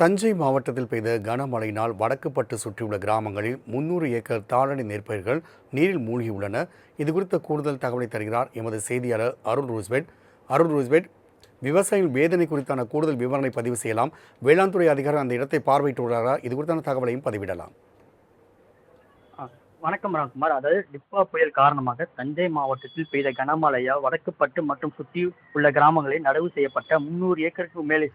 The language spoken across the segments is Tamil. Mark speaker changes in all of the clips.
Speaker 1: தஞ்சை மாவட்டத்தில் பெய்த கனமழையினால் வடக்குப்பட்டு சுற்றியுள்ள கிராமங்களில் முன்னூறு ஏக்கர் தாளடி நெற்பயிர்கள் நீரில் மூழ்கியுள்ளன. இது குறித்த கூடுதல் தகவலை தருகிறார் எமது செய்தியாளர் அருள் ரூஸ்பெட். அருள் ரூஸ்பெட் விவசாயிகள் வேதனை குறித்தான கூடுதல் விவரங்களை பதிவு செய்யலாம். வேளாண் துறை அதிகாரி அந்த இடத்தை பார்வையிட்டுள்ளாரா? இது குறித்தான தகவலையும் பதிவிடலாம்.
Speaker 2: வணக்கம் ராம்குமார் அதாவது டிப்பா புயல் காரணமாக தஞ்சை மாவட்டத்தில் பெய்த கனமழையால் வடக்குப்பட்டு மற்றும் சுற்றி உள்ள கிராமங்களில் நடவு செய்யப்பட்ட முந்நூறு ஏக்கருக்கு மேலே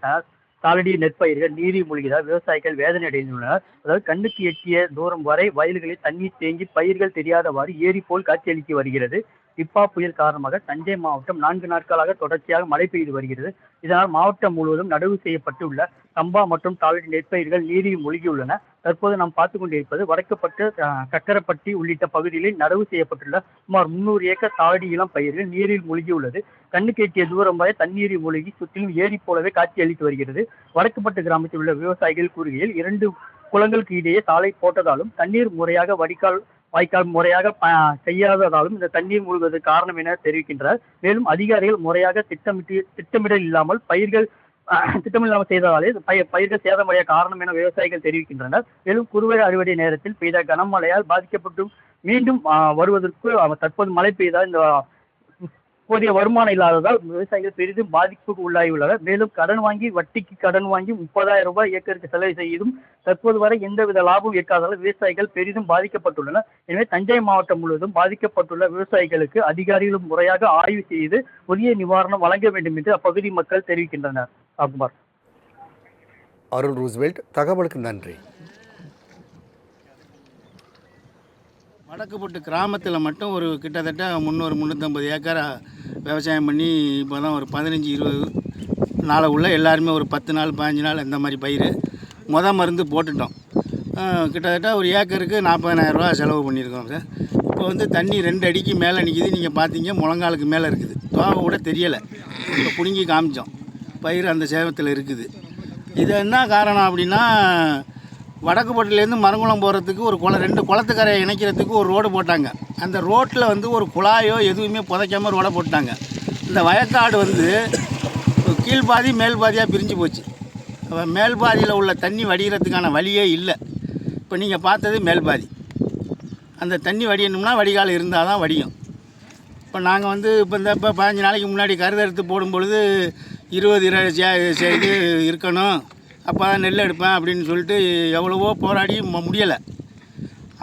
Speaker 2: காலடி நெற்பயிர்கள் நீரில் மூழ்கியதால் விவசாயிகள் வேதனை அடைந்துள்ளனர். அதாவது கண்ணுக்கு எட்டிய தூரம் வரை வயல்களில் தண்ணீர் தேங்கி பயிர்கள் தெரியாதவாறு ஏரி போல் காட்சியளித்து வருகிறது. டிப்பா புயல் காரணமாக தஞ்சை மாவட்டம் நான்கு நாட்களாக தொடர்ச்சியாக மழை பெய்து வருகிறது. இதனால் மாவட்டம் முழுவதும் நடவு செய்யப்பட்டுள்ள சம்பா மற்றும் தாளடி நெற்பயிர்கள் நீரில் மூழ்கியுள்ளன. தற்போது நாம் பார்த்து கொண்டிருப்பது வடக்குப்பட்டு கக்கரப்பட்டி உள்ளிட்ட பகுதிகளில் நடவு செய்யப்பட்டுள்ள சுமார் முன்னூறு ஏக்கர் தாடி இளம் பயிர்கள் நீரில் மூழ்கியுள்ளது. கண்ணுக்கு எட்டிய தூரம் வரை தண்ணீரில் மூழ்கி சுற்றிலும் ஏரி போலவே காட்சியளித்து வருகிறது. வடக்குப்பட்டு கிராமத்தில் உள்ள விவசாயிகள் கூறுகையில் இரண்டு குளங்களுக்கு இடையே சாலை போட்டதாலும் தண்ணீர் முறையாக வடிகால் வாய்க்கால் முறையாக செய்யாததாலும் இந்த தண்ணீர் மூழ்குவதற்கு காரணம் என தெரிவிக்கின்றனர் மேலும் அதிகாரிகள் முறையாக திட்டமிட்டு திட்டமிடல் இல்லாமல் பயிர்கள் திட்டமில்லாமல் செய்ததாலே பயிர் பயிர்கள் சேதமடைய காரணம் என விவசாயிகள் தெரிவிக்கின்றனர். மேலும் குறுவை அறுவடை நேரத்தில் பெய்த கனமழையால் பாதிக்கப்பட்டு மீண்டும் வருவதற்கு தற்போது மழை பெய்தால் இந்த போதிய வருமானம் இல்லாததால் விவசாயிகள் பெரிதும் பாதிப்புக்கு உள்ளாகியுள்ளனர். மேலும் கடன் வாங்கி வட்டிக்கு கடன் வாங்கி முப்பதாயிரம் ரூபாய் ஏக்கருக்கு செலவு செய்தும் தற்போது வரை எந்தவித லாபம் இருக்காததால் விவசாயிகள் பெரிதும் பாதிக்கப்பட்டுள்ளனர். எனவே தஞ்சை மாவட்டம் முழுவதும் பாதிக்கப்பட்டுள்ள விவசாயிகளுக்கு அதிகாரிகளும் முறையாக ஆய்வு செய்து உரிய நிவாரணம் வழங்க வேண்டும் என்று அப்பகுதி மக்கள் தெரிவிக்கின்றனர். ராம்குமார்
Speaker 1: அருள் ரூஸ்வெல்ட் தகவலுக்கு நன்றி.
Speaker 3: வடக்குப்பட்டு கிராமத்தில் மட்டும் ஒரு கிட்டத்தட்ட முந்நூறு முந்நூற்றம்பது ஏக்கரை விவசாயம் பண்ணி இப்போ தான் ஒரு பதினஞ்சு இருபது நாளை உள்ள எல்லாருமே ஒரு பத்து நாள் பதினஞ்சு நாள் இந்த மாதிரி பயிர் முத மருந்து போட்டுட்டோம். கிட்டத்தட்ட ஒரு ஏக்கருக்கு நாற்பதாயிரரூவா செலவு பண்ணியிருக்கோம் சார். இப்போ வந்து தண்ணி ரெண்டு அடிக்கு மேலே நிற்கிது நீங்கள் பார்த்தீங்க முழங்காலுக்கு மேலே இருக்குது. தோவை கூட தெரியலை. இப்போ பிடுங்கி காமிச்சோம். பயிர் அந்த சேவத்தில் இருக்குது. இது என்ன காரணம் அப்படின்னா வடக்குப்பட்டிலேருந்து மரங்குளம் போகிறதுக்கு ஒரு குளம் ரெண்டு குளத்துக்கரையை இணைக்கிறதுக்கு ஒரு ரோடு போட்டாங்க அந்த ரோட்டில் வந்து ஒரு குழாயோ எதுவுமே புதைக்காமல் ரோடை போட்டாங்க இந்த வயக்காடு வந்து கீழ் பாதி மேல் பாதியாக பிரிஞ்சு போச்சு மேல் பாதியில் உள்ள தண்ணி வடிகிறதுக்கான வழியே இல்லை இப்போ நீங்கள் பார்த்தது மேல் பாதி அந்த தண்ணி வடியணும்னா வடிகால் இருந்தால் தான் வடியும் இப்போ நாங்கள் வந்து இப்போ இந்த இப்போ பதினஞ்சு நாளைக்கு முன்னாடி கருதறுத்து போடும் பொழுது இருபது இருபது சே- இது இருக்கணும் அப்போ தான் நெல் எடுப்பேன் அப்படின்னு சொல்லிட்டு எவ்வளவோ போராடி முடியலை.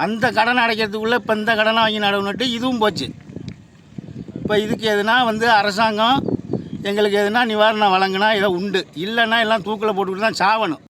Speaker 3: அந்த கடனை அடைக்கிறதுக்குள்ளே இப்போ இந்த கடனை வாங்கி நடவுனுட்டு இதுவும் போச்சு. இப்போ இதுக்கு எதுனா வந்து அரசாங்கம் எங்களுக்கு எதுனா நிவாரணம் வழங்கினா இதை உண்டு. இல்லைன்னா எல்லாம் தூக்கில் போட்டுக்கிட்டு தான் சாவணும்.